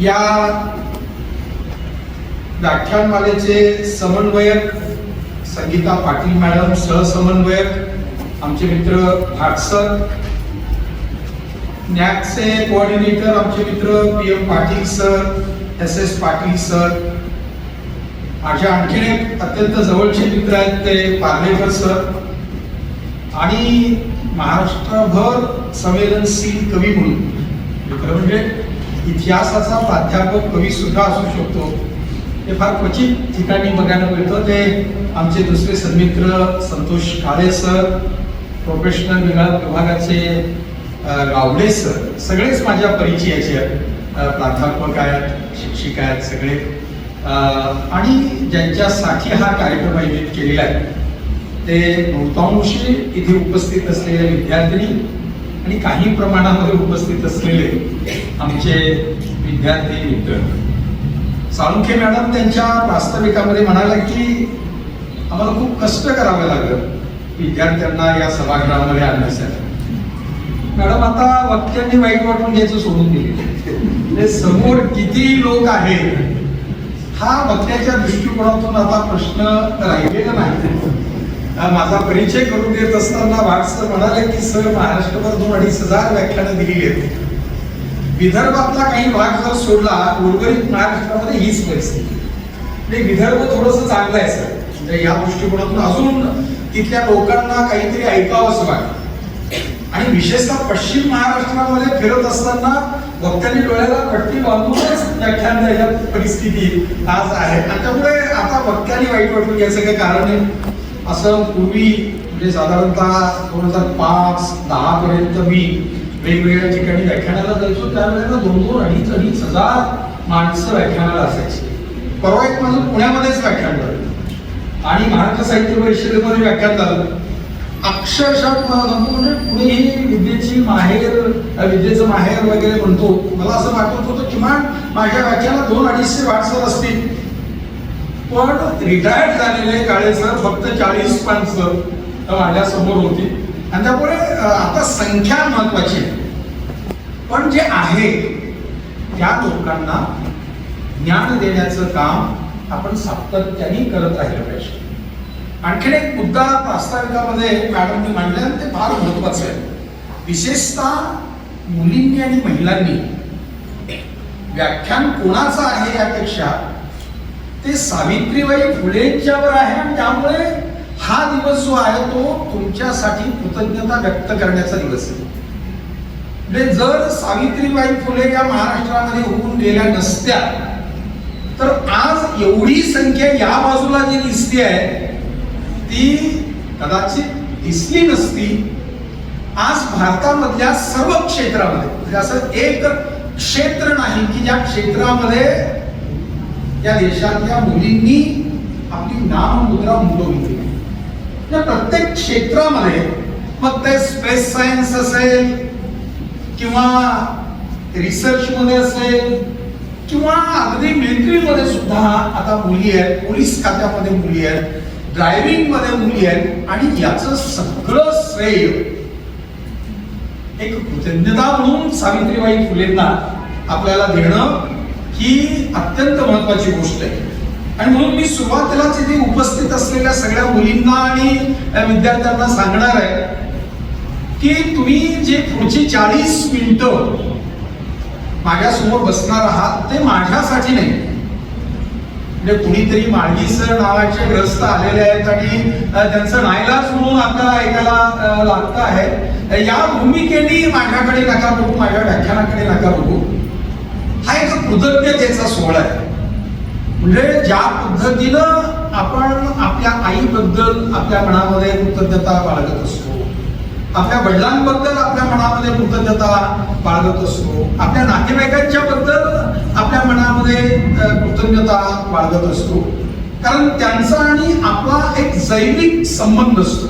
या व्याख्यानमालेचे समन्वयक संगीता पाटील मॅडम सहसमन्वयक आमचे मित्र भाट सर नॅकचे कोऑर्डिनेटर आमचे मित्र P M Patil sir S S Patil sir माझ्या आणखीन एक अत्यंत जवळचे मित्र आहेत ते पार्लेकर सर आणि महाराष्ट्रभर संवेदनशील कवी म्हणून. खरं म्हणजे इतिहासाचा प्राध्यापक कवी सुद्धा असू शकतो. हे फार क्वचित ठिकाणी बघायला मिळतं. ते आमचे दुसरे सन्मित्र संतोष काळे सर प्रोफेशनल विभाग विभागाचे गावडे सर सगळेच माझ्या परिचयाचे आहेत प्राध्यापक आहेत शिक्षिका आहेत सगळे. आणि ज्यांच्यासाठी हा कार्यक्रम आयोजित केलेला आहे ते बहुतांशी इथे उपस्थित असलेल्या विद्यार्थिनी आणि काही प्रमाणामध्ये उपस्थित असलेले आमचे विद्यार्थी मित्र. साळुंखे मॅडम त्यांच्या वास्तविकामध्ये म्हणाल्या की आम्हाला खूप कष्ट करावे लागलं विद्यार्थ्यांना या सभागृहामध्ये आणण्यासाठी. मॅडम आता वक्त्यांनी वाईट वाटून घ्यायचं सोडून दिले. म्हणजे समोर किती लोक आहेत हा वक्त्याच्या दृष्टिकोनातून आता प्रश्न राहिलेला नाही. माझा परिचय करून देत असताना भाट सर म्हणाले की सर महाराष्ट्रभर दोन अडीच हजार व्याख्यानं दिलेली आहेत. विदर्भातला काही भाग जर सोडला उर्वरित महाराष्ट्रामध्ये हीच परिस्थिती. म्हणजे विदर्भ थोडस चांगलं आहे सर. म्हणजे या दृष्टिकोनातून अजून तिथल्या लोकांना काहीतरी ऐकावं असं वाटतं. आणि विशेषतः पश्चिम महाराष्ट्रामध्ये फिरत असताना वक्त्यांनी डोळ्याला पट्टी बांधूनच व्याख्यान द्यायच्या परिस्थिती आज आहे. आणि त्यामुळे आता वक्त्यांनी वाईट वाटून घ्यायचं काही कारण नाही. असं पूर्वी म्हणजे साधारणतः दोन हजार पाच दहा पर्यंत मी वेगवेगळ्या ठिकाणी व्याख्यानाला जायचो. त्यावेळेला दोन दोन अडीच अडीच हजार माणसं व्याख्यानाला असायची. परवा एक माझं पुण्यामध्येच व्याख्यान झालं. आणि महाराष्ट्र साहित्य परिषदेमध्ये व्याख्यान झालं. अक्षरशः तुम्हाला सांगतो म्हणजे पुणे ही विद्येची माहेर विद्येचं माहेर वगैरे म्हणतो. मला असं वाटत होतं किमान माझ्या व्याख्यानात दोन अडीचशे वाटसर असतील. पण रिटायर्ड झालेले काळे सर फक्त चाळीस माणसं माझ्यासमोर होती. आणि त्यामुळे आता संख्या महत्वाची आहे. पण जे आहे त्या लोकांना ज्ञान देण्याचं काम आपण सातत्याने करत राहिलं पाहिजे. आणखीन एक मुद्दा प्रास्ताविकामध्ये मॅडमनी मांडला आणि ते फार महत्वाचं आहे. विशेषतः मुलींनी आणि महिलांनी व्याख्यान कोणाचं आहे यापेक्षा ते सावित्रीबाई फुलेंच्यावर आहे आणि त्यामुळे हा दिवस जो आहे तो तुमच्यासाठी कृतज्ञता व्यक्त करण्याचा दिवस आहे. म्हणजे जर सावित्रीबाई फुले या महाराष्ट्रामध्ये होऊन गेल्या नसत्या तर आज एवढी संख्या या बाजूला जी दिसते आहे ती कदाचित दिसली नसती. आज भारतामधल्या सर्व क्षेत्रामध्ये म्हणजे असं एक क्षेत्र नाही की ज्या क्षेत्रामध्ये या देशातल्या मुलींनी आपली नाम मुद्रा उमटवली या प्रत्येक क्षेत्रामध्ये मग ते स्पेस सायन्स असेल किंवा रिसर्च मध्ये असेल किंवा अगदी मिलिटरीमध्ये सुद्धा आता मुली आहेत पोलीस खात्यामध्ये मुली आहेत ड्रायव्हिंगमध्ये मुली आहेत आणि याचं सगळं श्रेय एक कृतज्ञता म्हणून सावित्रीबाई फुलेंना आपल्याला देणं ही अत्यंत महत्वाची गोष्ट आहे. आणि म्हणून मी सुरुवातीला इथे उपस्थित असलेल्या सगळ्या मुलींना आणि विद्यार्थ्यांना सांगणार आहे की तुम्ही जे पुढची चाळीस मिनिटं माझ्यासमोर बसणार आहात ते माझ्यासाठी नाही. म्हणजे कुणीतरी माळगी नावाचे ग्रस्त आलेले आहेत आणि त्यांचं नाईलाज म्हणून आपल्याला ऐकायला लागत आहे. या भूमिकेने माझ्याकडे नका बघू माझ्या व्याख्यानाकडे नका बघू. हा एक कृतज्ञतेचा सोहळा आहे. म्हणजे ज्या पद्धतीनं आपण आपल्या आईबद्दल आपल्या मनामध्ये कृतज्ञता बाळगत असतो आपल्या वडिलांबद्दल आपल्या मनामध्ये कृतज्ञता बाळगत असतो आपल्या नातेवाईकांच्या बद्दल आपल्या मनामध्ये कृतज्ञता बाळगत असतो. कारण त्यांचा आणि आपला एक जैविक संबंध असतो.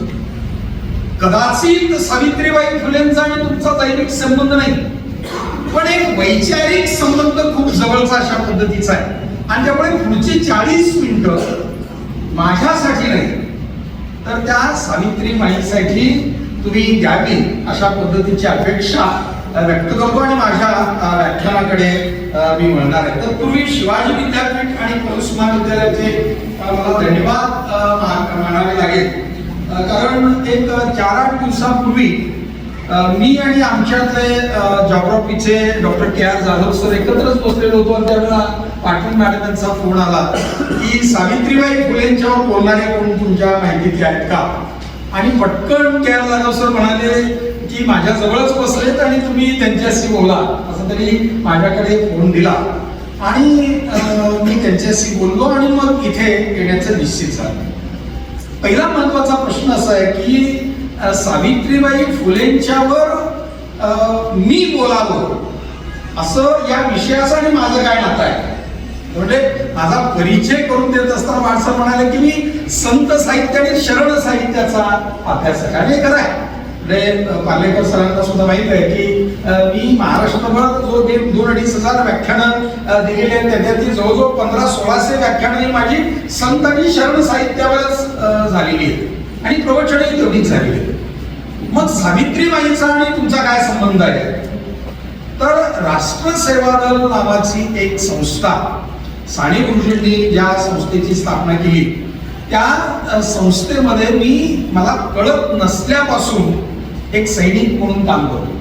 कदाचित सावित्रीबाई फुलेंचा आणि तुमचा जैविक संबंध नाही. पण एक वैचारिक संबंध खूप जवळचा अशा पद्धतीचा आहे. आणि त्यामुळे पुढची चाळीस मिनिटं माझ्यासाठी नाही. तर त्या सावित्री माईसाठी तुम्ही द्यावी अशा पद्धतीची अपेक्षा व्यक्त करतो आणि माझ्या व्याख्यानाकडे मी म्हणणार आहे. तर तुम्ही शिवाजी विद्यापीठ आणि पौष महाविद्यालयाचे मला धन्यवाद मा- मानावे लागेल. कारण एक चार आठ दिवसापूर्वी मी आणि आमच्यातले जॉग्रॉफीचे doctor K R Jadhav sir एकत्रच बसलेलो होतो आणि त्यावेळेला पाटील मॅडमांचा फोन आला की सावित्रीबाई फुलेंच्यावर बोलणारे कोण तुमच्या माहितीत आहेत का? आणि पटकन के आर जाधव सर म्हणाले की माझ्या जवळच बसलेत आणि तुम्ही त्यांच्याशी बोला. असं तरी माझ्याकडे फोन दिला. आणि मी त्यांच्याशी बोललो आणि मग इथे येण्याचं निश्चित झालं. पहिला महत्त्वाचा प्रश्न असा आहे की सावित्रीबाई फुलेंच्यावर मी बोलावं. असं या विषयाचं आणि माझं काय नातं आहे. म्हणजे माझा परिचय करून देत असताना माणसं म्हणाले की मी संत साहित्य आणि शरण साहित्याचा अभ्यासक आणि खरं आहे. म्हणजे पालेकर पार्लेकर सरांना सुद्धा माहीत आहे की मी महाराष्ट्रभर जो दोन अडीच हजार व्याख्यानं दिलेली आहेत त्याच्यातली जवळजवळ पंधरा सोळाशे व्याख्यानं ही माझी संत आणि शरण साहित्यावरच झालेली आहेत. आणि प्रवचनही तेवढीच झालेली आहेत. मग सावित्रीबाईचा आणि तुमचा काय संबंध आहे? तर राष्ट्र सेवा दल नावाची एक संस्था साने गुरुजींनी ज्या संस्थेची स्थापना केली त्या संस्थेमध्ये मी मला कळत नसल्यापासून एक सैनिक म्हणून काम करतो.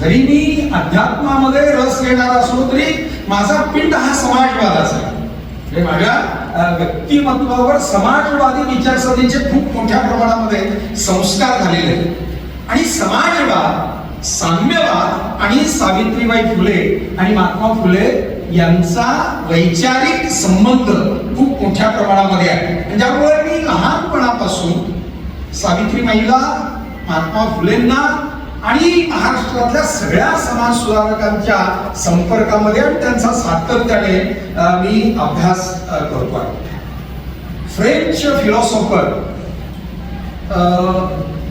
जरी मी अध्यात्मामध्ये रस घेणारा असलो तरी माझा पिंड हा समाजवादाचा आहे. म्हणजे माझ्या व्यक्तिमत्वावर समाजवादी विचारसरणीचे खूप मोठ्या प्रमाणामध्ये संस्कार झालेले आहेत. आणि समाजवाद साम्यवाद आणि सावित्रीबाई फुले आणि महात्मा फुले यांचा वैचारिक संबंध खूप मोठ्या प्रमाणामध्ये आहे. म्हणजे ज्यामुळे मी लहानपणापासून सावित्रीबाईला महात्मा फुलेंना आणि महाराष्ट्रातल्या सगळ्या समाज सुधारकांच्या संपर्कामध्ये आणि त्यांचा सातत्याने मी अभ्यास करतो आहे. फ्रेंच फिलॉसॉफर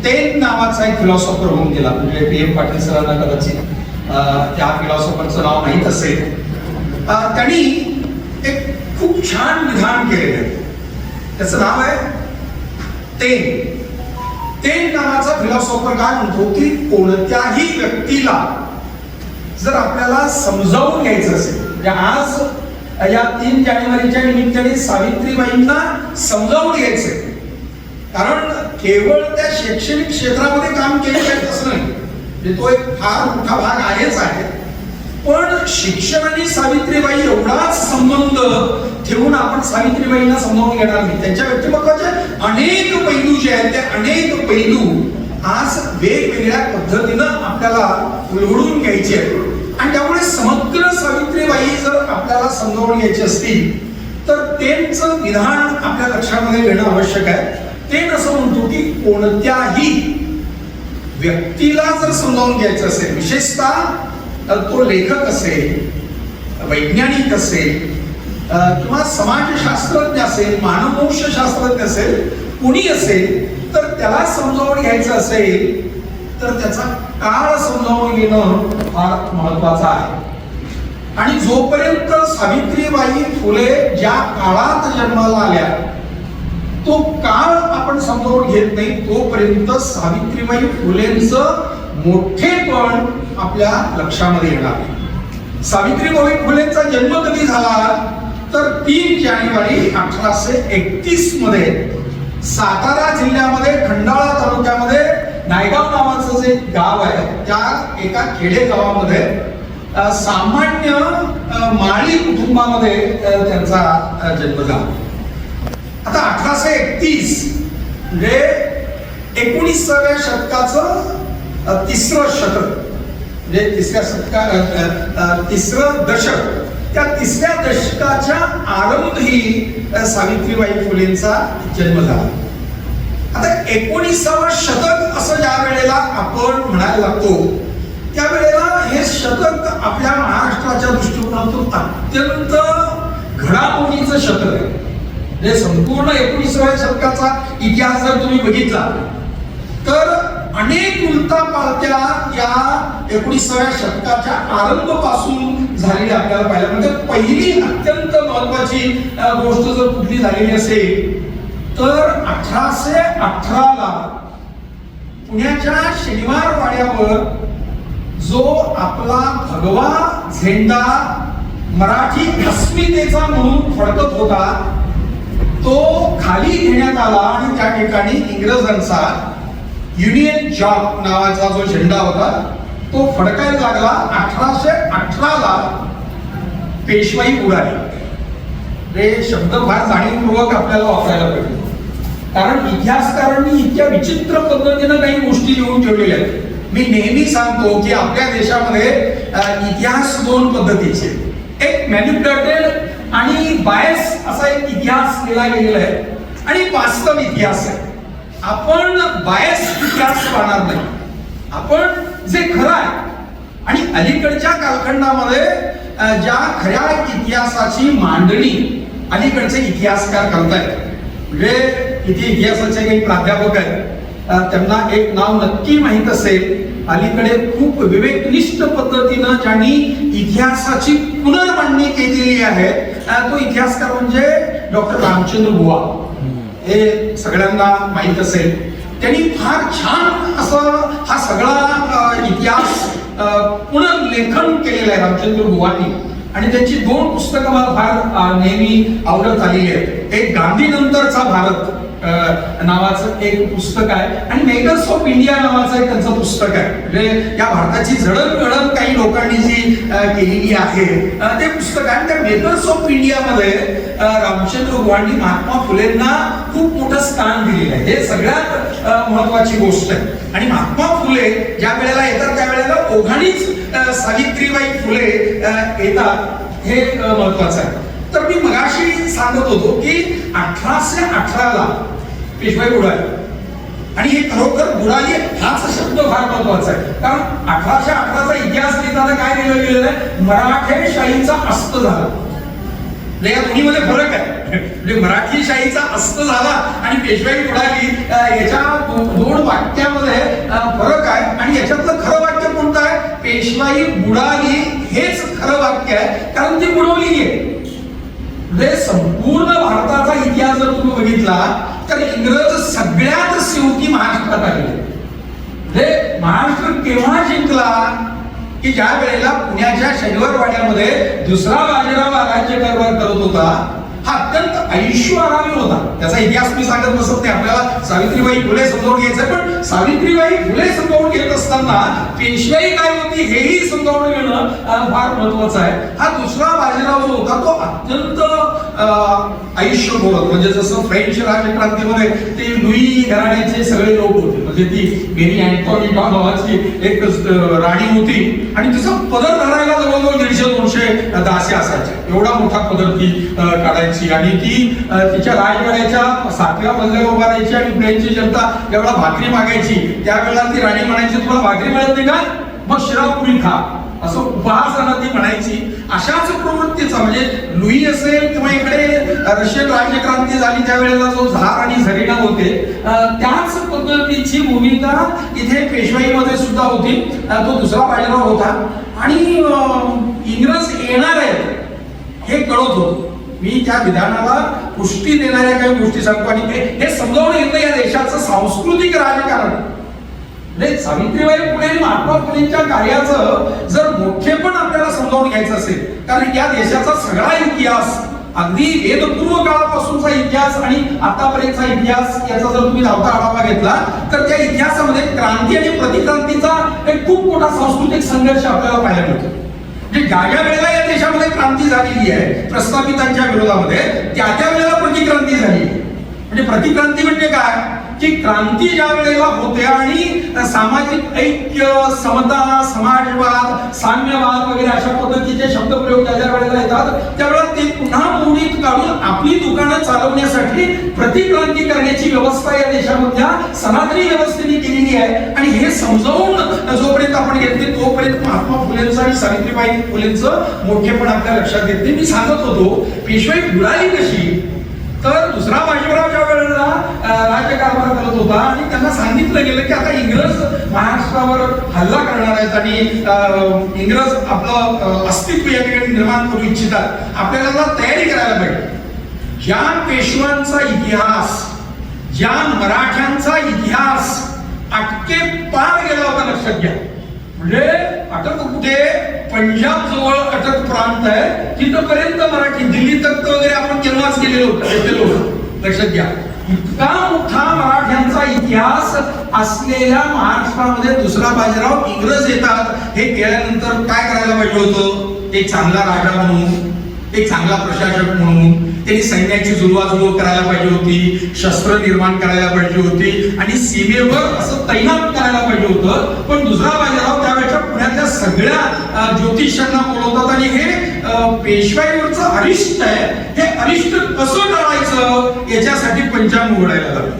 तेन नावाचा एक फिलॉसॉफर होऊन गेला म्हणजे पी. एम. पाटील सरांना कदाचित त्या फिलॉसॉफरचं नाव माहीत असेल. त्यांनी एक खूप छान विधान केलेलं आहे. त्याचं नाव आहे तेन तेन नावाचा फिलॉसॉफर काय म्हणतो की कोणत्याही व्यक्तीला जर आपल्याला समजावून घ्यायचं असेल म्हणजे आज या तीन जानेवारीच्या निमित्ताने सावित्रीबाईंना समजावून घ्यायचंय कारण केवळ त्या शैक्षणिक क्षेत्रामध्ये काम केले जात असं नाही. म्हणजे तो एक फार मोठा भाग आहेच आहे. पण शिक्षण आणि सावित्रीबाई एवढाच संबंध ठेवून आपण सावित्रीबाईंना समजावून घेणार नाही. त्यांच्या व्यक्तिमत्वाचे अनेक पैलू जे आहेत ते अनेक पैलू आज वेगवेगळ्या पद्धतीनं आपल्याला उलगडून घ्यायचे आहेत. आणि त्यामुळे समग्र सावित्रीबाई जर आपल्याला समजावून घ्यायची असतील तर त्यांचं विधान आपल्या लक्षामध्ये घेणं आवश्यक आहे. ते असं म्हणतो की कोणत्याही व्यक्तीला जर समजावून घ्यायचं असेल विशेषतः तर तो लेखक असेल वैज्ञानिक असेल किंवा समाजशास्त्रज्ञ असेल मानववंश शास्त्रज्ञ असेल कुणी असेल तर त्याला समजावून घ्यायचं असेल तर त्याचा काळ समजावून घेणं फार महत्वाचं आहे. आणि जोपर्यंत सावित्रीबाई फुले ज्या काळात जन्माला आल्या तो काळ आपण समजावून घेत नाही तोपर्यंत सावित्रीबाई फुलेंचं मोठेपण आपल्या लक्षामध्ये येणार. सावित्रीबाई फुलेंचा जन्म कधी झाला? तर तीन जानेवारी अठराशे एकतीसमध्ये सातारा जिल्ह्यामध्ये खंडाळा तालुक्यामध्ये नायगाव नावाचं जे गाव आहे त्या एका खेडे गावामध्ये सामान्य माळी कुटुंबामध्ये त्यांचा जन्म झाला. आता अठराशे एकतीस म्हणजे एकोणीसाव्या शतकाचं तिसरं शतक. म्हणजे तिसऱ्या शतका तिसरं दशक. त्या तिसऱ्या दशकाच्या आरंभी सावित्रीबाई फुलेंचा जन्म झाला. आता एकोणीसावं शतक असं ज्या वेळेला आपण म्हणायला लागतो त्यावेळेला हे शतक आपल्या महाराष्ट्राच्या दृष्टिकोनातून अत्यंत घडामोडीचं शतक आहे. म्हणजे संपूर्ण एकोणीसाव्या शतकाचा इतिहास जर तुम्ही बघितला तर अनेक उलटा पालत्या या एकोणीसाव्या शतकाच्या आरंभपासून झालेली आपल्याला पाहिलं म्हणजे पहिली अत्यंत महत्वाची गोष्ट जर कुठली झालेली असेल तर अठराशे अठराला पुण्याच्या शनिवार वाड्यावर जो आपला भगवा झेंडा मराठी अस्मितेचा म्हणून फडकत होता तो खाली घेण्यात आला आणि त्या ठिकाणी इंग्रजांचा युनियन जॉब नावाचा जो झेंडा होता तो फडकायला लागला अठराशे अठराला पेशवाई उडाली. हे शब्द फार जाणीवपूर्वक आपल्याला वापरायला पाहिजे कारण इतिहासकारांनी इतक्या विचित्र पद्धतीनं काही गोष्टी लिहून ठेवलेल्या आहेत. मी नेहमी सांगतो की आपल्या देशामध्ये इतिहास दोन पद्धतीचे एक मॅन्युप्युलेटेड आणि बायस असा एक इतिहास केला गेलेला आहे. आणि वास्तव इतिहास आहे. आपण बायस विकास पाहणार नाही. आपण जे खरं आहे आणि अलीकडच्या कालखंडामध्ये ज्या खऱ्या इतिहासाची मांडणी अलीकडचे इतिहासकार करतायत. म्हणजे इथे इतिहासाचे काही प्राध्यापक आहेत. त्यांना एक नाव नक्की माहीत असेल. अलीकडे खूप विवेकनिष्ठ पद्धतीनं ज्यांनी इतिहासाची पुनर्मांडणी केलेली आहे तो इतिहासकार म्हणजे डॉक्टर रामचंद्र बुवा. हे सगळ्यांना माहीत असेल. त्यांनी फार छान असं हा सगळा इतिहास पुनर्लेखन केलेलं आहे रामचंद्र बुवांनी. आणि त्यांची दोन पुस्तकं मला फार नेहमी आवडत आलेली आहेत. एक गांधीनंतरचा भारत. नावाचं एक पुस्तक आहे. आणि मेकर्स ऑफ इंडिया नावाचं एक त्यांचं पुस्तक आहे. म्हणजे या भारताची जडणघडण काही लोकांनी जी केलेली आहे ते पुस्तक आहे. आणि त्या मेकर्स ऑफ इंडियामध्ये रामचंद्र गुहांनी महात्मा फुलेंना खूप मोठं स्थान दिलेलं आहे. हे सगळ्यात महत्वाची गोष्ट आहे. आणि महात्मा फुले ज्या वेळेला येतात त्यावेळेला ओघाणीच सावित्रीबाई फुले येतात. हे महत्वाचं आहे. तर मी मगाशी सांगत होतो की अठराशे अठराला पेशवाई बुडाली. आणि हे खरोखर बुडाली हाच शब्द फार महत्त्वाचा आहे. कारण अठराशे अठराचा इतिहास लिहिताना काय लिहिलं गेलेलं आहे? मराठेशाहीचा अस्त झाला. म्हणजे या दोन्हीमध्ये फरक आहे. म्हणजे मराठी शाहीचा अस्त झाला आणि पेशवाई बुडाली याच्या दोन वाक्यामध्ये फरक आहे. आणि याच्यातलं खरं वाक्य कोणतं आहे? पेशवाई बुडाली हेच खरं वाक्य आहे. कारण ती बुडवली आहे. म्हणजे संपूर्ण भारताचा इतिहास जर तुम्ही बघितला तर इंग्रज सगळ्यात शेवटी महाराष्ट्रात आले. म्हणजे महाराष्ट्र केव्हा जिंकला? की ज्या वेळेला पुण्याच्या शनिवार वाड्यामध्ये दुसरा बाजीराव राज्य कारभार करत होता हा अत्यंत ऐश्वरावी होता. त्याचा इतिहास मी सांगत नसत ते आपल्याला सावित्रीबाई फुले समजावून घ्यायचंय पण सावित्रीबाई फुले समजावून घेत असताना पेशवाई काय होती हेही समजावून घेणं फार महत्वाचं आहे. हा दुसरा बाजीराव जो होता तो अत्यंत अं, आयुष्य बोलत म्हणजे जसं फ्रेंच राजक्रांतीमध्ये ते लुई घराण्याचे सगळे लोक होते. म्हणजे ती मेरी अँटॉनिटा नावाची एक राणी होती. आणि तिचा पदर धरायला जवळजवळ दीडशे दोनशे दासे असायचे. एवढा मोठा पदर ती काढायची. करायची आणि ती तिच्या राजवाड्याच्या सातव्या मजल्यावर उभा राहायची आणि फ्रेंचची जनता एवढा भाकरी मागायची. त्यावेळेला ती राणी म्हणायची तुला भाकरी मिळत नाही का? मग शिरापुरी खा. असं उपहासानं ती म्हणायची. अशाच प्रवृत्तीचा म्हणजे लुई असेल किंवा इकडे रशियन राज्यक्रांती झाली त्यावेळेला जो झार आणि झरीना होते त्याच पद्धतीची भूमिका इथे पेशवाईमध्ये सुद्धा होती. तो दुसरा बाजीराव होता. आणि इंग्रज येणार आहेत हे कळत होतं. मी त्या विधानाला पुष्टी देणाऱ्या काही गोष्टी सांगतो आणि ते हे समजावून घेतलं या देशाचं सांस्कृतिक राजकारण. म्हणजे सावित्रीबाई फुले आणि महात्मा फुलेंच्या कार्याचं जर मोठेपण आपल्याला समजावून घ्यायचं असेल कारण या देशाचा सगळा इतिहास अगदी वेदपूर्व काळापासूनचा इतिहास आणि आतापर्यंतचा इतिहास याचा जर तुम्ही धावता आढावा घेतला तर त्या इतिहासामध्ये क्रांती आणि प्रतिक्रांतीचा एक खूप मोठा सांस्कृतिक संघर्ष आपल्याला पाहायला मिळतो. म्हणजे ज्या ज्या वेळेला या देशामध्ये क्रांती झालेली आहे प्रस्थापितांच्या विरोधामध्ये त्या त्या वेळेला प्रतिक्रांती झाली. म्हणजे प्रतिक्रांती म्हणजे काय? की क्रांती ज्या वेळेला होते आणि सामाजिक ऐक्य समता समाजवाद साम्यवाद वगैरे अशा पद्धतीचे शब्दप्रयोग ज्या ज्या वेळेला येतात त्यावेळेला ते पुन्हा मोडीत काढून आपली दुकानं चालवण्यासाठी प्रतिक्रांती करण्याची व्यवस्था या देशामधल्या सनातनी व्यवस्थेने केलेली आहे. आणि हे समजावून जोपर्यंत आपण घेतले तोपर्यंत महात्मा फुलेंचं आणि सावित्रीबाई फुलेंचं मोठेपण आपल्या लक्षात येते मी सांगत होतो पेशवाई बुडाली कशी? तर दुसरा बाजीराव ज्या वेळेला राज्यकारभार करत होता आणि त्यांना सांगितलं गेलं की आता इंग्रज महाराष्ट्रावर हल्ला करणार आहेत आणि इंग्रज आपलं अस्तित्व या ठिकाणी निर्माण करू इच्छितात. आपल्याला तयारी करायला पाहिजे. ज्या पेशवांचा इतिहास ज्या मराठ्यांचा इतिहास अटके पार गेला होता लक्षात घ्या. म्हणजे अटक कुठे? पंजाब जवळ अटक प्रांत आहे. तिथपर्यंत मराठी दिल्ली तख्त वगैरे आपण केव्हाच केलेलो होतो? लक्षात घ्या. इतका मोठा मराठ्यांचा इतिहास असलेल्या महाराष्ट्रामध्ये दुसरा बाजीराव इंग्रज येतात. हे केल्यानंतर काय करायला पाहिजे होतं? एक चांगला राजा म्हणून एक चांगला प्रशासक म्हणून त्यांनी सैन्याची जुळवाजुळव करायला पाहिजे होती शस्त्र निर्माण करायला पाहिजे होती आणि सीमेवर असं तैनात करायला पाहिजे होतं. पण दुसरा बाजीराव त्यावेळेच्या सगळ्या ज्योतिषांना बोलवतात आणि हे अं, पेशवाईवरचं अरिष्ट आहे. हे अरिष्ट कसं टाळायचं याच्यासाठी पंचांग उघडायला लागलं.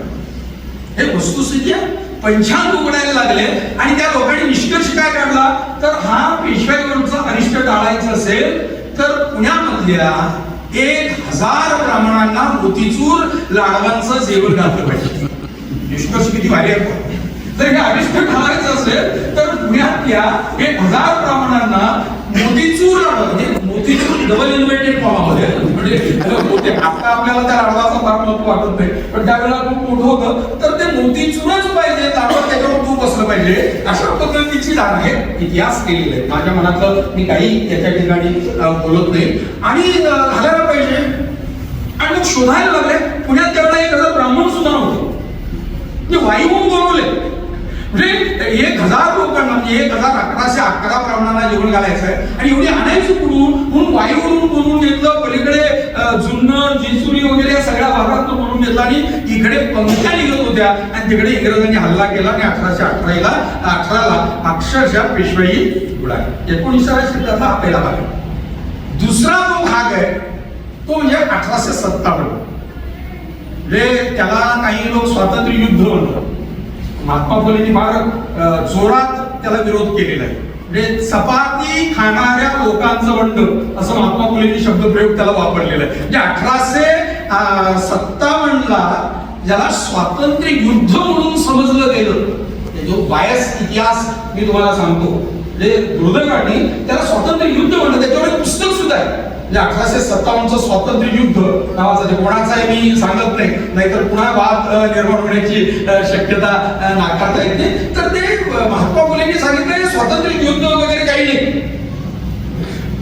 हे वस्तुस्थिती आहे. पंचांग उघडायला लागले. आणि त्या लोकांनी निष्कर्ष काय काढला? तर हा पेशवाईवरचा अरिष्ट टाळायचं असेल तर पुण्यामधल्या एक हजार ब्राह्मणांना मोतीचूर लाडवांचं जेवण घातलं पाहिजे निष्कर्ष किती भारी आहे. पहा. हे अरिष्ट टाळायचं असेल तर पुण्यातल्या एक हजार ब्राह्मणांना मोतीचूर लाडू म्हणजे मोतीचूर डबल इन्व्हर्टेड फॉर्मामध्ये म्हणजे मोठे आता आपल्याला त्या लाडवाचं फार महत्त्व वाटत नाही. पण त्यावेळेला खूप मोठं होतं. तर ते मोतीचूरच पाहिजे लाडवा त्याच्यावर तूप असलं पाहिजे. अशा पद्धतीची जाण आहे इतिहास केलेला आहे माझ्या मनातलं मी काही त्याच्या ठिकाणी बोलत नाही. आणि घालायला पाहिजे. आणि मग शोधायला लागले. पुण्यात त्यावेळेला एक ब्राह्मण सुद्धा नव्हते. म्हणजे वाईहून बनवले. म्हणजे एक हजार लोकांना म्हणजे एक हजार अकराशे अकरा ब्राह्मणांना जेवण घालायचं आहे. आणि एवढी आणायची कुठून? म्हणून वायूवरून बनवून घेतलं पलीकडे जुन्नर जिसुरी वगैरे या सगळ्या भागात बनवून घेतलं आणि इकडे पंख्या निघत होत्या आणि तिकडे इंग्रजांनी हल्ला केला आणि अठराशे अठराला अठराला अक्षरशः पेशवाई उडाली एकोणीसाव्या शतकातला हा पहिला भाग आहे. दुसरा जो भाग आहे तो म्हणजे अठराशे सत्तावन्न. म्हणजे त्याला काही लोक स्वातंत्र्य युद्ध म्हणतात. महात्मा फुलेंनी फार जोरात त्याला विरोध केलेला आहे. म्हणजे चपाती खाणाऱ्या लोकांचं बंड असं महात्मा फुलेंनी शब्दप्रयोग त्याला वापरलेला आहे. म्हणजे अठराशे सत्तावन्नला ज्याला स्वातंत्र्य युद्ध म्हणून समजलं गेलं म्हणजे जो बायस इतिहास मी तुम्हाला सांगतो म्हणजे दुर्दैवाने त्याला स्वातंत्र्य युद्ध म्हणलं त्याच्यावर पुस्तक सुद्धा आहे. म्हणजे अठराशे सत्तावन्नचं स्वातंत्र्य युद्ध नावाचं जे कोणाचं आहे मी सांगत नाही नाहीतर पुन्हा वाद निर्माण होण्याची शक्यता नाकारता येत नाही. तर ते महात्मा फुलेंनी सांगितलं स्वातंत्र्य युद्ध वगैरे काही नाही.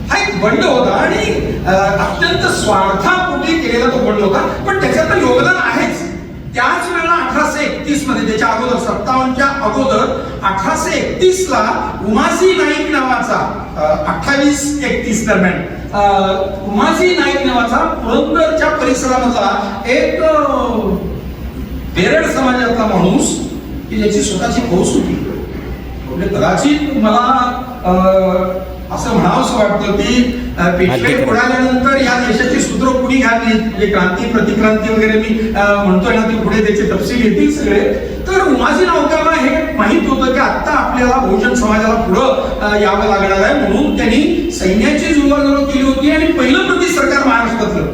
हा एक बंड होता आणि अत्यंत स्वार्थापोटी केलेला तो बंड होता. पण त्याच्यात योगदान आहेच. त्याच वेळेला अठराशे एकतीसमध्ये त्याच्या अगोदर सत्तावन्नच्या अगोदर अठराशे एकतीस ला उमाजी नाईक नावाचा अठ्ठावीस एकतीस दरम्यान उमाजी नाईक नावाचा पुरंदरच्या परिसरामधला एक बेरड समाजातला माणूस की ज्याची स्वतःची फौज होती. म्हणजे कदाचित मला असं म्हणावंसं वाटतं की अ, पेशवे उडाल्यानंतर या देशाची सूत्र कुणी घालली म्हणजे क्रांती प्रतिक्रांती वगैरे मी म्हणतोय ना ते पुढे त्याचे तपशील येतील सगळे. तर उमाजी नावकांना हे माहीत होतं की आता आपल्याला बहुजन समाजाला पुढं यावं लागणार आहे. म्हणून त्यांनी सैन्याची जुळवाजुळव केली होती आणि पहिलं प्रति सरकार महाराष्ट्रातलं.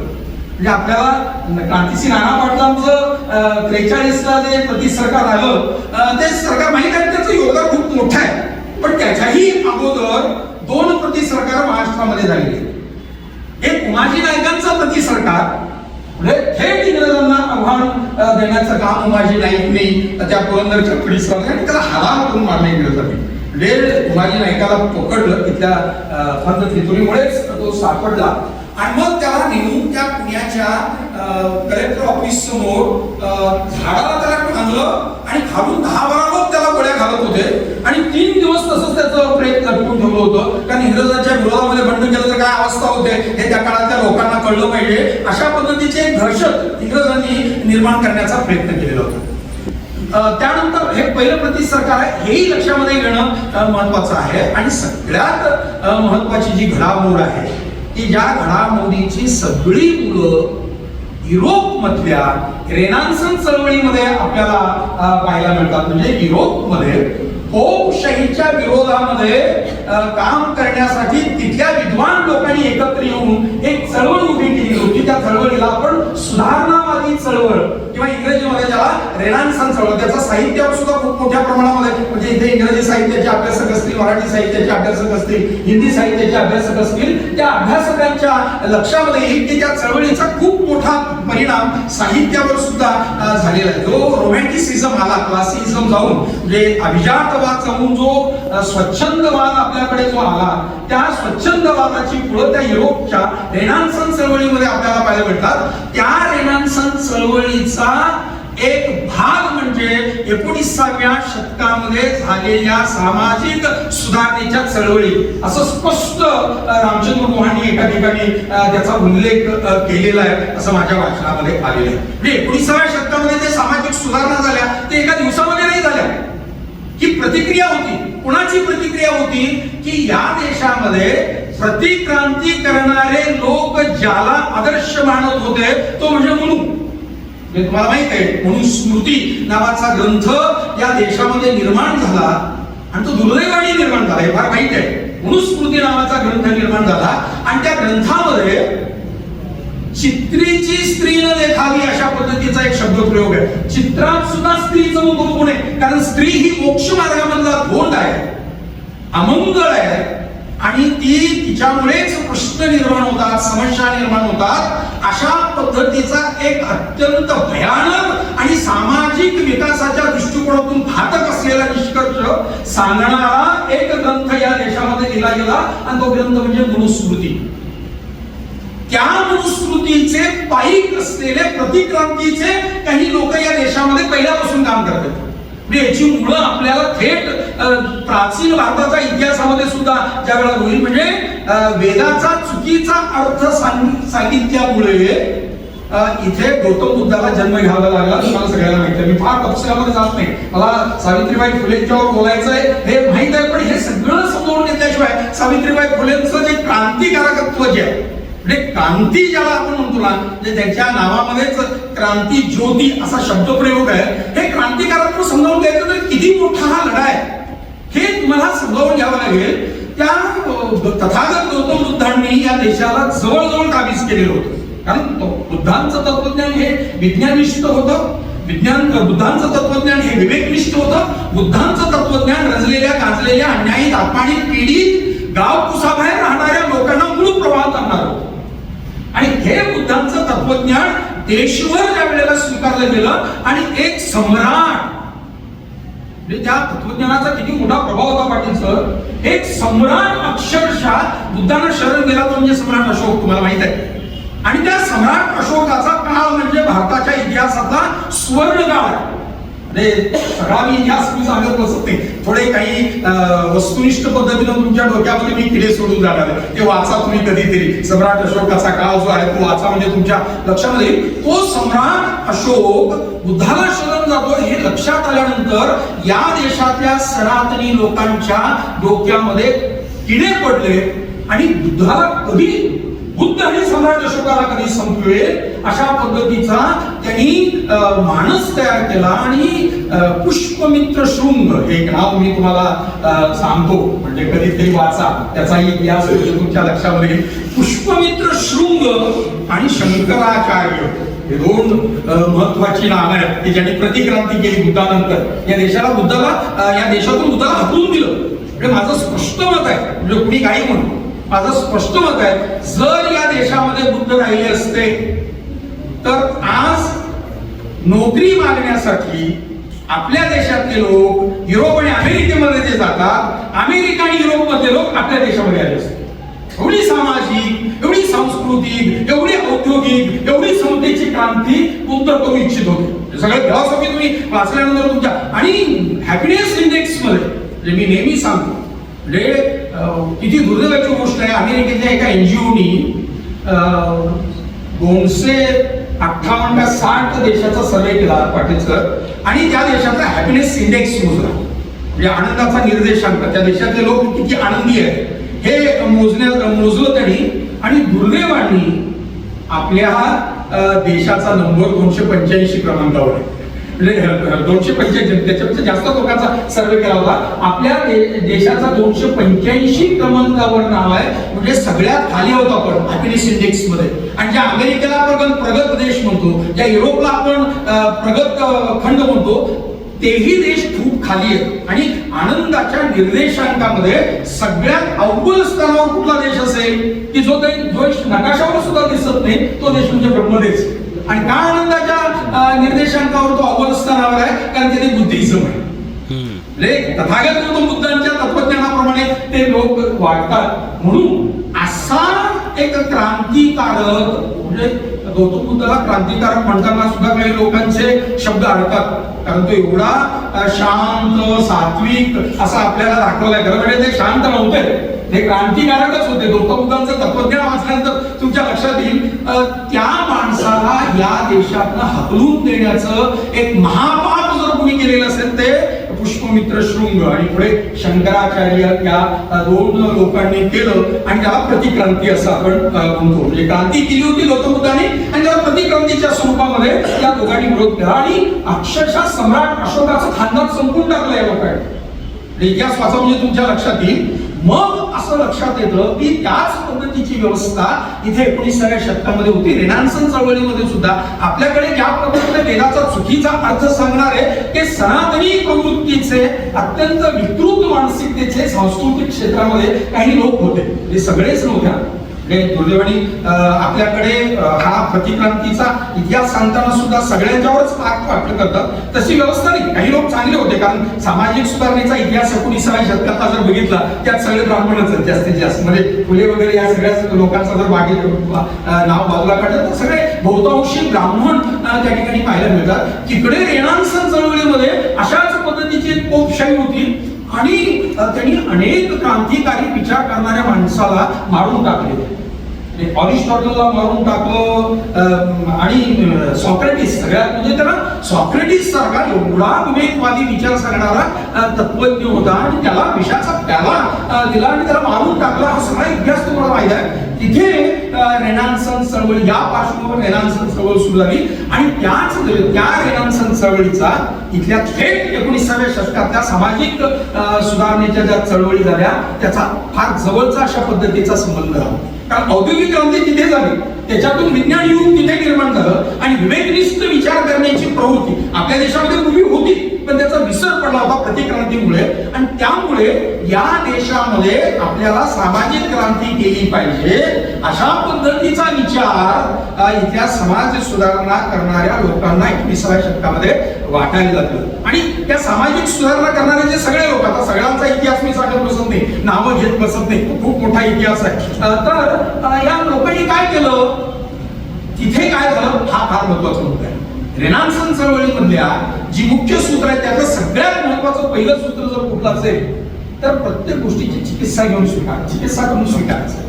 म्हणजे आपल्याला क्रांतिसिंग नाना पाटलांचं त्रेचाळीसला जे प्रति सरकार आलं ते सरकार माहीत आहे त्याचं योगदान खूप मोठं आहे. पण त्याच्याही अगोदर दोन प्रति सरकार महाराष्ट्रामध्ये झालेले एक उमाजी नायकांचा प्रति सरकार म्हणजे थेट इंग्रजांना आव्हान देण्याचं काम उमाजी नाईकने त्या पुरंदरच्या परिसरात आणि त्याला हराम करून मारले इंग्रजांनी. म्हणजे उमाजी नायकाला पकडलं तिथल्या अं, फंद फितुरीमुळेच तो सापडला. आणि मग त्याला नेऊन त्या पुण्याच्या कलेक्टर ऑफिस समोर अं, झाडाला त्याला टांगलं आणि खालून दहा बारा लोक त्याला गोळ्या घालत होते. आणि तीन दिवस तसंच त्याचं प्रेत लटकून ठेवलं होतं. कारण इंग्रजांच्या विरोधामध्ये बंड केलं तर काय अवस्था होते हे त्या काळातल्या लोकांना कळलं पाहिजे. अशा पद्धतीचे एक इंग्रजांनी निर्माण करण्याचा प्रयत्न केलेला होता. त्यानंतर हे पहिलं प्रति सरकार आहे हेही लक्षामध्ये घेणं महत्वाचं आहे. आणि सगळ्यात महत्वाची जी घडामोड आहे की ज्या घडामोडीची सगळी मुलं युरोप मधल्या रेनान्सन चळवळीमध्ये आपल्याला पाहायला मिळतात. म्हणजे युरोपमध्ये होमशाहीच्या विरोधामध्ये काम करण्यासाठी तिथल्या विद्वान लोकांनी एकत्र येऊन एक चळवळ उभी केली होती. त्या चळवळीला आपण सुधारणावादी चळवळ किंवा इंग्रजीमध्ये ज्याला रेनान्सन्स चळवळ त्याचा साहित्यावर सुद्धा खूप मोठ्या प्रमाणामध्ये म्हणजे इथे इंग्रजी साहित्याचे अभ्यासक असतील मराठी साहित्याचे अभ्यासक असतील हिंदी साहित्याचे अभ्यासक असतील त्या अभ्यासकांच्या लक्षामध्ये येईल की त्या चळवळीचा खूप मोठा परिणाम साहित्यावर सुद्धा झालेला आहे. जो रोमॅन्टिसिझम आला क्लासिझम जाऊन म्हणजे अभिजातवाद जाऊन जो स्वच्छंदवाद आपल्याकडे जो आला त्या स्वच्छंदवादाची पुढं त्या युरोपच्या रेनान्सन चळवळीमध्ये आपल्याला पाहायला भेटतात त्या रेनान्सन चळवळीचा एक भाग म्हणजे एकोणीसाव्या शतकामध्ये झालेल्या सामाजिक सुधारणेच्या चळवळी. असं स्पष्ट रामचंद्र मोहांनी एका ठिकाणी त्याचा उल्लेख केलेला आहे असं माझ्या वाचनामध्ये आलेलं आहे. म्हणजे एकोणीसाव्या शतकामध्ये जे सामाजिक सुधारणा झाल्या ते एका दिवसामध्ये नाही झाल्या. ही प्रतिक्रिया होती. कुणाची प्रतिक्रिया होती? की या देशामध्ये प्रतिक्रांती करणारे लोक ज्याला आदर्श मानत होते तो म्हणजे म्हणून म्हणजे तुम्हाला माहीत आहे म्हणून स्मृती नावाचा ग्रंथ या देशामध्ये निर्माण झाला आणि तो दुर्दैवाने निर्माण झाला हे फार माहीत आहे. म्हणून स्मृती नावाचा ग्रंथ निर्माण झाला आणि त्या ग्रंथामध्ये चित्रीची स्त्री न देखावी अशा पद्धतीचा एक शब्द प्रयोग आहे. चित्रात सुद्धा स्त्रीचं मुख बघू नये कारण स्त्री ही मोक्ष मार्गामधला धोंड आहे अमंगळ आहे. आणि ती तिच्यामुळेच प्रश्न निर्माण होतात समस्या निर्माण होतात अशा पद्धतीचा एक अत्यंत भयानक आणि सामाजिक विकासाच्या दृष्टिकोनातून घातक असलेला निष्कर्ष सांगणारा एक ग्रंथ या देशामध्ये लिहिला गेला आणि तो ग्रंथ म्हणजे मनुस्मृती. त्या मनुस्मृतीचे पाईक असलेले प्रतिक्रांतीचे काही लोक या देशामध्ये पहिल्यापासून काम करतात. याची मुळं आपल्याला थेट प्राचीन भारताच्या इतिहासामध्ये सुद्धा ज्या वेळेला होईल म्हणजे वेदाचा चुकीचा अर्थ सांग- सांगितल्यामुळे इथे गौतम बुद्धाला जन्म घ्यावा लागला. तुम्हाला सगळ्यांना माहिती आहे. मी फार तपशिलामध्ये जात नाही. मला सावित्रीबाई फुलेंच्यावर बोलायचं आहे हे माहीत आहे पण हे सगळं समजावून घेतल्याशिवाय सावित्रीबाई फुलेंचं जे क्रांतिकारकत्व जे आहे म्हणजे क्रांती ज्याला आपण म्हणतो ना म्हणजे त्याच्या नावामध्येच क्रांती ज्योती असा शब्दप्रयोग आहे. हे क्रांतिकारक समजावून द्यायचं तर किती मोठा हा लढा आहे. हे तुम्हाला समजावून घ्यावं लागेल. त्या तथागत गौतम बुद्धांनी या देशाला जवळजवळ काबीज केलेलं होतं. कारण बुद्धांचं तत्वज्ञान हे विज्ञानिष्ठ होतं. विज्ञान बुद्धांचं तत्वज्ञान हे विवेकनिष्ठ होतं. बुद्धांचं तत्वज्ञान रजलेल्या गाजलेल्या अन्यायी अपमानित पीडित गाव कुसाबाहेर राहणाऱ्या लोकांना मूळ प्रवाह आणणार होतं. आणि हे बुद्धांचं तत्वज्ञान देशभर त्या वेळेला स्वीकारलं गेलं आणि एक सम्राट म्हणजे त्या तत्वज्ञानाचा किती मोठा प्रभाव होता पाटील सर एक सम्राट अक्षरशः बुद्धांना शरण गेला तो म्हणजे सम्राट अशोक तुम्हाला माहीत आहे आणि त्या सम्राट अशोकाचा काळ म्हणजे भारताच्या इतिहासाचा स्वर्ण काळ आहे. म्हणजे सगळा मी इतिहास मी सांगत बसत नाही. थोडे काही वस्तुनिष्ठ पद्धतीनं तुमच्या डोक्यामध्ये मी किडे सोडून जाणार ते वाचा तुम्ही कधीतरी. सम्राट अशोकाचा काळ जो आहे तो वाचा म्हणजे तुमच्या लक्षामध्ये तो सम्राट अशोक बुद्धाला शरण जातो हे लक्षात आल्यानंतर या देशातल्या सनातनी लोकांच्या डोक्यामध्ये किडे पडले आणि बुद्धाला कधी बुद्ध सम्राट अशोकाला कधी संपवेल अशा पद्धतीचा त्यांनी माणस तयार केला आणि पुष्पमित्र शृंग हे एक नाव मी तुम्हाला सांगतो. म्हणजे कधीतरी वाचा. त्याचा इतिहास तुमच्या लक्षामध्ये येईल. पुष्पमित्र शृंग आणि शंकराचार्य. हे दोन महत्वाची नावं आहेत. की ज्यांनी प्रतिक्रांती केली बुद्धानंतर. या देशाला बुद्धाला या देशातून बुद्धाला हटवून दिलं. म्हणजे माझं स्पष्ट मत आहे. म्हणजे कुणी काही म्हणतो माझं स्पष्ट मत आहे जर या देशामध्ये बुद्ध राहिले असते तर आज नोकरी मागण्यासाठी आपल्या देशातले लोक युरोप आणि अमेरिकेमध्ये जे जातात अमेरिका आणि युरोपमधले लोक आपल्या देशामध्ये आले असते. एवढी सामाजिक एवढी सांस्कृतिक एवढी औद्योगिक एवढी समतेची क्रांती उत्तर करू इच्छित होते. सगळे फिलॉसॉफी तुम्ही वाचल्यानंतर तुमच्या आणि हॅपीनेस इंडेक्समध्ये म्हणजे मी नेहमी सांगतो म्हणजे किती दुर्दैवाची गोष्ट आहे. अमेरिकेतल्या एका एनजीओनी दोनशे अठ्ठावन्न का साठ देशाचा सर्वे केला पाटील सर आणि त्या देशाचा हॅपीनेस इंडेक्स मोजला. म्हणजे आनंदाचा निर्देशांक. त्या देशातले लोक किती आनंदी आहेत हे मोजण्या मोजलं त्यांनी. आणि दुर्दैवानी आपल्या देशाचा नंबर दोनशे पंच्याऐंशी क्रमांकावर आहे. दोनशे पंच्याऐंशी त्याच्यापेक्षा जास्त लोकांचा सर्वे केला होता आपल्या देशाचा दोनशे पंच्याऐंशी क्रमांकावर नाव आहे. म्हणजे सगळ्यात खाली होतो आपण हॅपीनेस इंडेक्समध्ये आणि ज्या अमेरिकेला आपण प्रगत देश म्हणतो ज्या युरोपला आपण प्रगत खंड म्हणतो तेही देश खूप खाली आहेत. आणि आनंदाच्या निर्देशांकामध्ये सगळ्यात अव्वल स्थानावर कुठला देश असेल? की जो काही जो नकाशावर सुद्धा दिसत नाही तो देश म्हणजे ब्रह्मदेश. आणि का आनंदाच्या निर्देशांकावर तो अव्वल स्थानावर आहे? कारण तिथे बुद्धिझम आहे. म्हणजे तथागत गौतम बुद्धांच्या तत्वज्ञानाप्रमाणे ते लोक वाढतात. म्हणून असा एक क्रांतिकारक म्हणजे गौतम बुद्धाला क्रांतिकारक म्हणताना सुद्धा काही लोकांचे शब्द अडतात. कारण तो एवढा शांत सात्विक असा आपल्याला दाखवलाय. खरं म्हणजे ते शांत नव्हते. ते क्रांतिकारकच होते. गौतम बुद्धांचं तत्वज्ञान वाचल्यानंतर तुमच्या लक्षात येईल. त्या माणसाला या देशातनं हकलून देण्याचं एक महापाप जर कोणी केलेलं असेल ते पुष्पमित्र शृंग. आणि पुढे शंकराचार्य या दोन लोकांनी केलं आणि त्याला प्रतिक्रांती असं आपण म्हणतो. म्हणजे क्रांती केली होती गौतमबुद्धाने आणि त्याला प्रतिक्रांतीच्या स्वरूपामध्ये या दोघांनी विरोध केला. आणि अक्षरशः सम्राट अशोकाचं खानदान संपून टाकलं या लोकांनी. इतिहास वाचा म्हणजे तुमच्या लक्षात येईल. मग असं लक्षात येतं की त्याच पद्धतीची व्यवस्था इथे एकोणीसाव्या शतकामध्ये होती. रेनान्सन चळवळीमध्ये सुद्धा आपल्याकडे ज्या पद्धतीने वेदाचा चुकीचा अर्थ सांगणारे ते सनातनी प्रवृत्तीचे अत्यंत विकृत मानसिकतेचे सांस्कृतिक क्षेत्रामध्ये काही लोक होते. हे सगळेच नव्हत्या दुर्दैवानी आपल्याकडे हा प्रतिक्रांतीचा इतिहास सांगताना सुद्धा सगळ्यांच्यावरच आग वाटलं करतात. तशी व्यवस्था नाही. काही लोक चांगले होते कारण सामाजिक सुधारणेचा इतिहास एकोणीसाव्या शतकाचा जर बघितला त्यात सगळे ब्राह्मणच जास्तीत जास्त. म्हणजे फुले वगैरे या सगळ्याच लोकांचा जर मागे नाव बाजूला काढलं तर सगळे बहुतांशी ब्राह्मण त्या ठिकाणी पाहायला मिळतात. तिकडे रेणांसन चळवळीमध्ये अशाच पद्धतीची एक पोपशाही होती. आणि त्यांनी अनेक क्रांतिकारी विचार करणाऱ्या माणसाला मारून टाकले. ऑरिस्टॉटलला मारून टाकलं आणि सॉक्रेटिस सगळ्यात म्हणजे त्याला सॉक्रेटिस सारखा एवढा विवेकवादी विचार सांगणारा तत्वज्ञ होता आणि त्याला विषाचा प्याला दिला आणि त्याला मारून टाकला. हा सगळा इतिहास तुम्हाला माहीत आहे. तिथे रेनान्सन चळवळी या पार्श्वभूमीवर रेनान्सन चळवळ सुरू झाली. आणि त्याच त्या रेनान्सन चळवळीचा इथल्या थेट एकोणीसाव्या शतकातल्या सामाजिक सुधारणेच्या ज्या चळवळी झाल्या त्याचा फार जवळचा अशा पद्धतीचा संबंध राहतो. कारण औद्योगिक क्रांती तिथे झाली त्याच्यातून विज्ञान युग तिथे निर्माण झालं आणि विवेकनिष्ठ विचार करण्याची प्रवृत्ती आपल्या देशामध्ये पूर्वी होती पण त्याचा विसर पडला होता प्रतिक्रांतीमुळे. आणि त्यामुळे या देशामध्ये आपल्याला सामाजिक क्रांती केली पाहिजे अशा पद्धतीचा विचार इथल्या समाज सुधारणा करणाऱ्या लोकांना एकविसाव्या शतकामध्ये वाटायला लागलं. आणि त्या सामाजिक सुधारणा करणारे जे सगळे लोक आता सगळ्यांचा इतिहास मी सांगत बसत नाही नावं घेत बसत नाही खूप मोठा इतिहास आहे. तर या लोकांनी काय केलं? तिथे काय झालं? हा फार महत्त्वाचा मुद्दा आहे. रेनान्सन चळवळीमधल्या जी मुख्य सूत्र आहे त्याचं सगळ्यात महत्वाचं पहिलं सूत्र जर कुठलं असेल तर प्रत्येक गोष्टीची चिकित्सा घेऊन स्वीकार चिकित्सा करून स्वीकारायचं.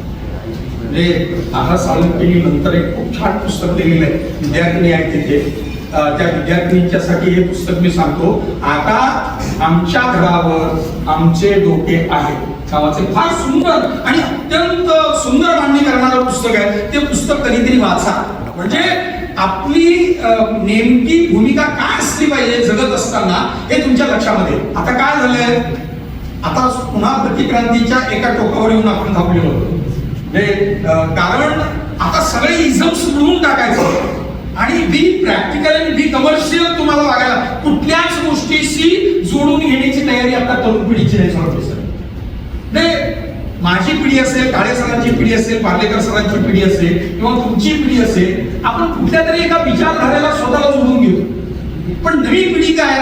म्हणजे आहा साळुंकेनी नंतर एक खूप छान पुस्तक लिहिलेलं आहे. विद्यार्थिनी आहे तिथे. त्या विद्यार्थिनींच्यासाठी हे पुस्तक मी सांगतो. आता आमच्या घरावर आमचे डोके आहे नावाचे फार सुंदर आणि अत्यंत सुंदर मांडणी करणारं पुस्तक आहे. ते पुस्तक कधीतरी वाचा. म्हणजे आपली नेमकी भूमिका काय असली पाहिजे जगत असताना हे तुमच्या लक्षामध्ये आता काय झालंय? आता पुन्हा प्रतिक्रांतीच्या एका टोकावर येऊन आपण थांबलेलो होतो म्हणजे, कारण आता सगळे इझम सोडून टाकायचं. आणि बी प्रॅक्टिकल आणि बी कमर्शियल तुम्हाला वागायला. कुठल्याच गोष्टीशी जोडून घेण्याची तयारी आता तरुण पिढीची नाही समजते म्हणजे सर माझी पिढी असेल काळे सरांची पिढी असेल पार्लेकर सरांची पिढी असेल किंवा तुमची पिढी असेल आपण कुठल्या तरी एका विचारधारेला स्वतःला जोडून घेऊ. पण नवी पिढी काय?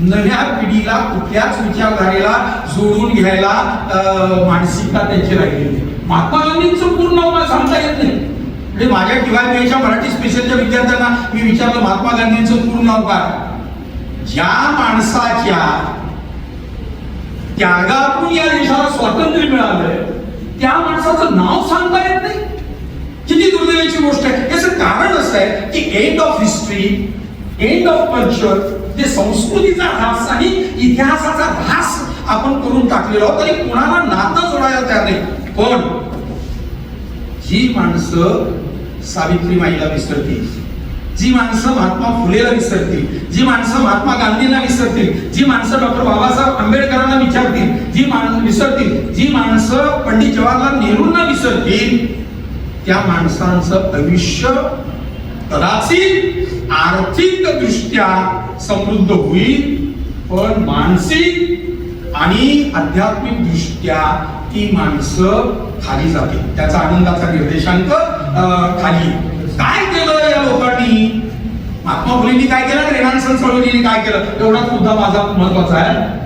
नव्या पिढीला कुठल्याच विचारधारेला जोडून घ्यायला मानसिकता त्यांची राहिलेली महात्मा गांधींचं पूर्ण सांगता येत नाही. म्हणजे माझ्या टीवायच्या मराठी स्पेशलच्या विद्यार्थ्यांना मी विचारलं महात्मा गांधींचं पूर्ण नाव काय? ज्या माणसाच्या त्यागातून या देशाला स्वातंत्र्य मिळालंय त्या माणसाचं नाव सांगता येत नाही. किती दुर्दैवाची गोष्ट आहे. याचं कारण असं आहे की end of history end of culture जे संस्कृतीचा ऱ्हास आणि इतिहासाचा ऱ्हास आपण करून टाकलेलो आहोत तरी कुणाला नातं जोडायला तयार नाही. पण ही माणसं सावित्रीमाईला विसरतील. जी माणसं महात्मा फुलेला विसरतील जी माणसं महात्मा गांधींना विसरतील जी माणसं डॉक्टर बाबासाहेब आंबेडकरांना विचारतील जी माणसं विसरतील जी माणसं पंडित जवाहरलाल नेहरूंना विसरतील त्या माणसांचं आयुष्य कदाचित आर्थिक दृष्ट्या समृद्ध होईल पण मानसिक आणि आध्यात्मिक दृष्ट्या ती माणसं खाली जातील. त्याचा आनंदाचा निर्देशांक खाली. काय केलं या लोकांनी? महात्मा फुलेंनी काय केलं? रेनान्सन चळवळीने काय केलं? एवढाच मुद्दा माझा महत्त्वाचा आहे.